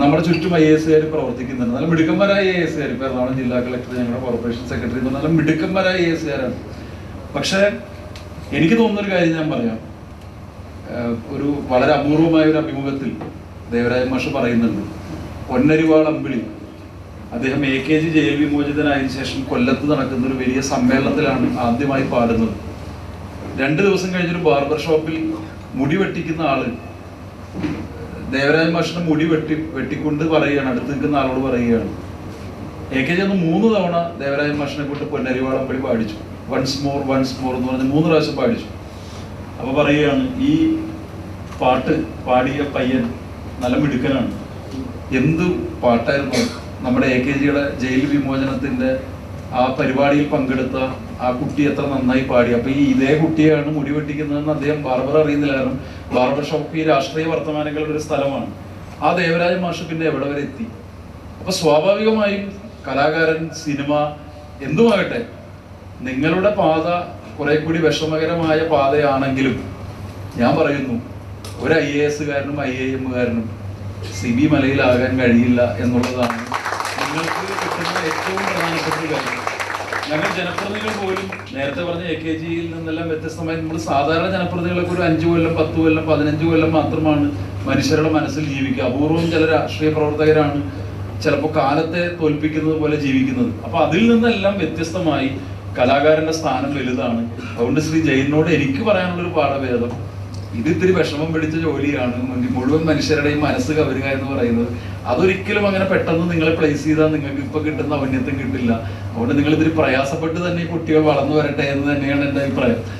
നമ്മുടെ ചുറ്റും I S car പ്രവർത്തിക്കുന്നുണ്ട്. നല്ല മിടുക്കന്മാരായ ഐ എസ് ഇപ്പോൾ എറണാകുളം ജില്ലാ കളക്ടർ ഞങ്ങളുടെ കോർപ്പറേഷൻ സെക്രട്ടറി എന്ന് പറഞ്ഞാൽ മിടുക്കന്മാരായ ഐ എസ് കാരാണ്. പക്ഷേ എനിക്ക് തോന്നുന്ന ഒരു കാര്യം ഞാൻ പറയാം. ഒരു വളരെ അപൂർവമായ ഒരു അഭിമുഖത്തിൽ ദേവരാജ മാഷ് പറയുന്നുണ്ട്. പൊന്നരിവാൾ അമ്പിളി. അദ്ദേഹം എ കെ ജി ജയിൽ വിമോചിതനായതിനു ശേഷം കൊല്ലത്ത് നടക്കുന്ന ഒരു വലിയ സമ്മേളനത്തിലാണ് ആദ്യമായി പാടുന്നത്. രണ്ട് ദിവസം കഴിഞ്ഞൊരു ബാർബർ ഷോപ്പിൽ മുടി വെട്ടിക്കുന്ന ആൾ ദേവരാജ മാഷിന്റെ മുടി വെട്ടി വെട്ടിക്കൊണ്ട് പറയുകയാണ് അടുത്ത് നിൽക്കുന്ന ആളോട് പറയുകയാണ്. എ കെ ജി അന്ന് മൂന്ന് തവണ ദേവരാജ മാഷിനെ കൊണ്ട് പൊന്നരിവാളം വഴി പാടിച്ചു. വൺസ് മോർ വൺസ് മോർ എന്ന് പറഞ്ഞ് മൂന്ന് പ്രാവശ്യം പാടിച്ചു. അപ്പൊ പറയുകയാണ് ഈ പാട്ട് പാടിയ പയ്യൻ നല്ല മിടുക്കനാണ്. എന്ത് പാട്ടായിരുന്നു? നമ്മുടെ എ കെ ജിയുടെ ജയിൽ വിമോചനത്തിന്റെ ആ പരിപാടിയിൽ പങ്കെടുത്ത ആ കുട്ടി എത്ര നന്നായി പാടി. അപ്പൊ ഈ ഇതേ കുട്ടിയാണ് മുടി വെട്ടിക്കുന്നതെന്ന് അദ്ദേഹം ബാർബർ അറിയുന്നില്ല കാരണം ബാർബർ ഷോപ്പ് ഈ രാഷ്ട്രീയ വർത്തമാനങ്ങളുടെ ഒരു സ്ഥലമാണ്. ആ ദേവരാജൻ മാഷ് പിന്നെ എവിടെ വരെ എത്തി? അപ്പൊ സ്വാഭാവികമായും കലാകാരൻ സിനിമ എന്തുമാകട്ടെ നിങ്ങളുടെ പാത കുറെ കൂടി വിഷമകരമായ പാതയാണെങ്കിലും ഞാൻ പറയുന്നു ഒരു ഐ എ എസുകാരനും ഐ എ എമ്മുകാരനും സി ബി മലയിലാകാൻ കഴിയില്ല എന്നുള്ളതാണ് നിങ്ങൾക്ക് ഏറ്റവും പ്രധാനപ്പെട്ട ഒരു കാര്യം. ഞങ്ങൾ ജനപ്രതിനിധികൾ പോലും നേരത്തെ പറഞ്ഞ എ കെ ജിയിൽ നിന്നെല്ലാം വ്യത്യസ്തമായി നമ്മൾ സാധാരണ ജനപ്രതിനിധികളൊക്കെ ഒരു അഞ്ചു കൊല്ലം പത്ത് കൊല്ലം പതിനഞ്ച് കൊല്ലം മാത്രമാണ് മനുഷ്യരുടെ മനസ്സിൽ ജീവിക്കുക. അപൂർവം ചില രാഷ്ട്രീയ പ്രവർത്തകരാണ് ചിലപ്പോൾ കാലത്തെ തോൽപ്പിക്കുന്നത് പോലെ ജീവിക്കുന്നത്. അപ്പൊ അതിൽ നിന്നെല്ലാം വ്യത്യസ്തമായി കലാകാരന്റെ സ്ഥാനം വലുതാണ്. അതുകൊണ്ട് ശ്രീ ജയിനോട് എനിക്ക് പറയാനുള്ള ഒരു പാഠഭേദം ഇത് ഇത്തിരി വിഷമം പിടിച്ച ജോലിയാണ്. മുഴുവൻ മനുഷ്യരുടെയും മനസ്സ് കവരുക എന്ന് പറയുന്നത്. അതൊരിക്കലും അങ്ങനെ പെട്ടെന്ന് നിങ്ങളെ പ്ലേസ് ചെയ്താൽ നിങ്ങൾക്ക് ഇപ്പൊ കിട്ടുന്ന ഔന്നത്യം കിട്ടില്ല. അതുകൊണ്ട് നിങ്ങൾ ഇതിൽ പ്രയാസപ്പെട്ട് തന്നെ കുട്ടികൾ വളർന്നു വരട്ടെ എന്ന് തന്നെയാണ് എന്റെ അഭിപ്രായം.